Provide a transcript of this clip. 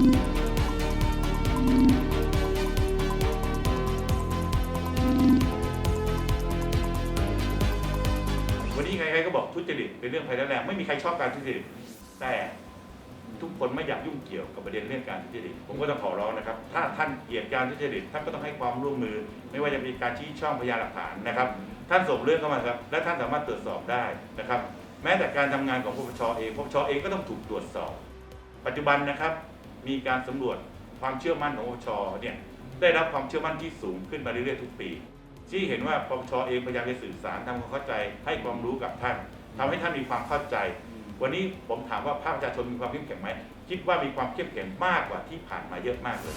วันนี้ใครๆก็บอกทุจริตเป็นเรื่องภัยร้แรงไม่มีใครชอบการทุจริตแต่ทุกคนไม่อยากยุ่งเกี่ยวกับประเด็นเรื่องการทุจริตผมก็ต้องขอร้องนะครับ ถ้าท่านเกลียดการทุจริตท่านก็ต้องให้ความร่วมมือ ไม่ว่าจะเป็นการชี้ช่องพยานหลักฐานนะครับ ท่านส่งเรื่องเข้ามาครับ และท่านสามารถตรวจสอบได้นะครับ แม้แต่การทำงานของปปชเองปปชเองก็ต้องถูกตรวจสอบ ปัจจุบันนะครับ มีการสำรวจความเชื่อมั่นของปชเนี่ยได้รับความเชื่อมั่นที่สูงขึ้นมาเรื่อยๆทุกปี ที่เห็นว่าปชเองพยายามจะสื่อสารทำความเข้าใจให้ความรู้กับท่านทำให้ท่านมีความเข้าใจ วันนี้ผมถามว่าภาคประชาชนมีความเข้มแข็งไหมคิดว่ามีความเข้มแข็งมากกว่าที่ผ่านมาเยอะมากเลย